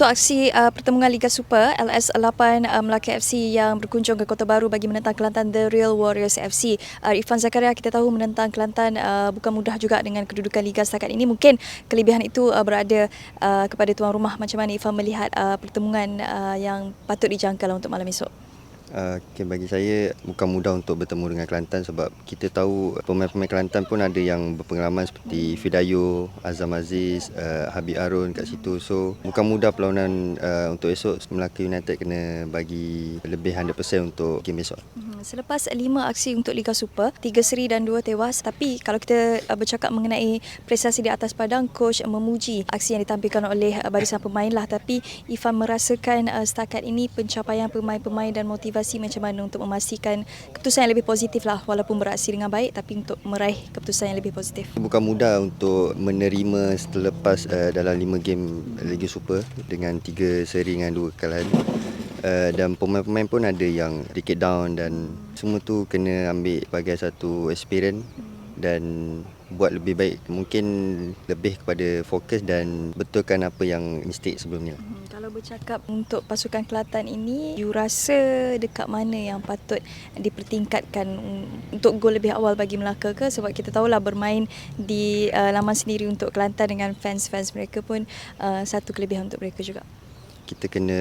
untuk aksi uh, pertemuan Liga Super LS8 uh, Melaka FC yang berkunjung ke Kota Baru bagi menentang Kelantan The Real Warriors FC. Uh, Irfan Zakaria kita tahu menentang Kelantan uh, bukan mudah juga dengan kedudukan liga setakat ini. Mungkin kelebihan itu uh, berada uh, kepada tuan rumah. Macam mana Irfan melihat uh, pertemuan uh, yang patut dijangka untuk malam esok? Uh, okay, bagi saya bukan mudah untuk bertemu dengan Kelantan sebab kita tahu pemain-pemain Kelantan pun ada yang berpengalaman seperti Fidayo, Azam Aziz, uh, Habib Arun kat situ. So bukan mudah perlawanan uh, untuk esok Melaka United kena bagi lebih 100% untuk game esok. Selepas lima aksi untuk Liga Super, tiga seri dan dua tewas. Tapi kalau kita uh, bercakap mengenai prestasi di atas padang, coach memuji aksi yang ditampilkan oleh uh, barisan pemain lah. Tapi Ifan merasakan uh, setakat ini pencapaian pemain-pemain dan motivasi macam mana untuk memastikan keputusan yang lebih positif lah walaupun beraksi dengan baik tapi untuk meraih keputusan yang lebih positif. Bukan mudah untuk menerima selepas dalam 5 game Liga Super dengan 3 seri dengan 2 kekalahan. Uh, dan pemain-pemain pun ada yang sedikit down dan semua tu kena ambil sebagai satu experience dan buat lebih baik mungkin lebih kepada fokus dan betulkan apa yang mistake sebelumnya. Hmm, kalau bercakap untuk pasukan Kelantan ini, you rasa dekat mana yang patut dipertingkatkan untuk gol lebih awal bagi Melaka ke sebab kita tahulah bermain di uh, laman sendiri untuk Kelantan dengan fans-fans mereka pun uh, satu kelebihan untuk mereka juga kita kena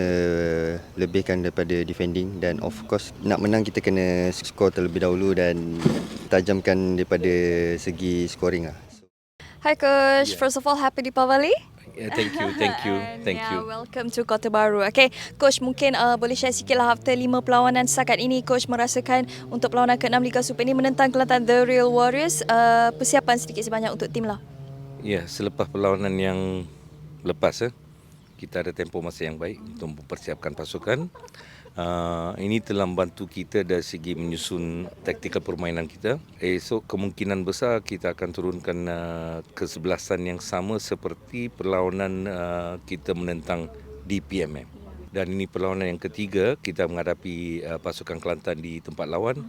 lebihkan daripada defending dan of course nak menang kita kena skor terlebih dahulu dan tajamkan daripada segi scoring lah. Hi coach, yeah. first of all happy Deepavali. Yeah, thank you, thank you, thank yeah, you. Welcome to Kota Baru. Okay, coach mungkin uh, boleh share sikit lah after lima perlawanan setakat ini coach merasakan untuk perlawanan ke-6 Liga Super ini menentang Kelantan The Real Warriors. Uh, persiapan sedikit sebanyak untuk tim lah. Ya, yeah, selepas perlawanan yang lepas eh, kita ada tempoh masa yang baik untuk mempersiapkan pasukan. Uh, ini telah membantu kita dari segi menyusun taktikal permainan kita. Esok kemungkinan besar kita akan turunkan uh, kesebelasan yang sama seperti perlawanan uh, kita menentang DPMM. Dan ini perlawanan yang ketiga kita menghadapi uh, pasukan Kelantan di tempat lawan.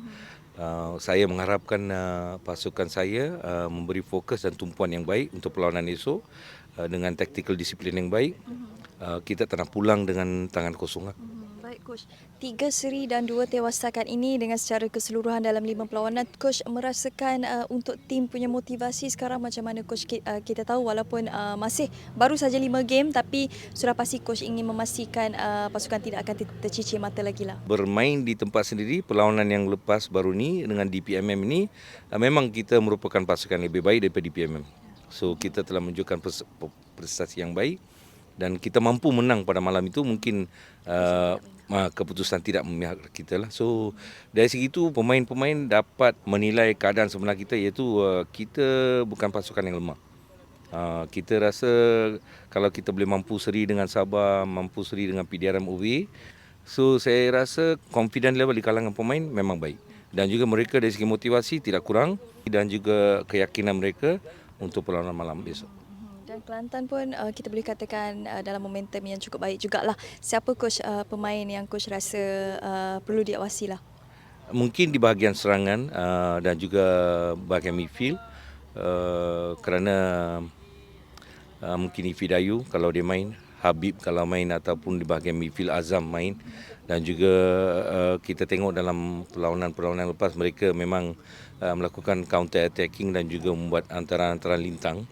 Uh, saya mengharapkan uh, pasukan saya uh, memberi fokus dan tumpuan yang baik untuk perlawanan esok uh, dengan taktikal disiplin yang baik. Uh, kita tak nak pulang dengan tangan kosong. Lah. Hmm, baik, Coach. Tiga seri dan dua tewas setakat ini dengan secara keseluruhan dalam lima perlawanan. Coach merasakan uh, untuk tim punya motivasi sekarang macam mana, Coach? Uh, kita tahu walaupun uh, masih baru saja lima game tapi sudah pasti Coach ingin memastikan uh, pasukan tidak akan tercicir mata lagi lah. Bermain di tempat sendiri, perlawanan yang lepas baru ni dengan DPMM ini, uh, memang kita merupakan pasukan lebih baik daripada DPMM. So kita telah menunjukkan prestasi yang baik dan kita mampu menang pada malam itu mungkin uh, keputusan tidak memihak kita lah. So dari segi itu pemain-pemain dapat menilai keadaan sebenar kita iaitu uh, kita bukan pasukan yang lemah. Uh, kita rasa kalau kita boleh mampu seri dengan Sabah, mampu seri dengan PDRM UV, so saya rasa confident level di kalangan pemain memang baik. Dan juga mereka dari segi motivasi tidak kurang dan juga keyakinan mereka untuk perlawanan malam besok. Kelantan pun uh, kita boleh katakan uh, dalam momentum yang cukup baik jugalah. Siapa coach uh, pemain yang coach rasa uh, perlu diawasi lah? Mungkin di bahagian serangan uh, dan juga bahagian midfield uh, kerana uh, mungkin Ifidayu kalau dia main, Habib kalau main ataupun di bahagian midfield Azam main dan juga uh, kita tengok dalam perlawanan-perlawanan lepas mereka memang uh, melakukan counter attacking dan juga membuat antara-antara lintang.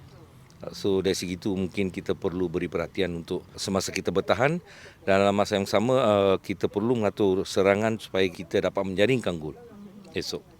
So dari segi itu mungkin kita perlu beri perhatian untuk semasa kita bertahan dan dalam masa yang sama uh, kita perlu mengatur serangan supaya kita dapat menjaringkan gol esok.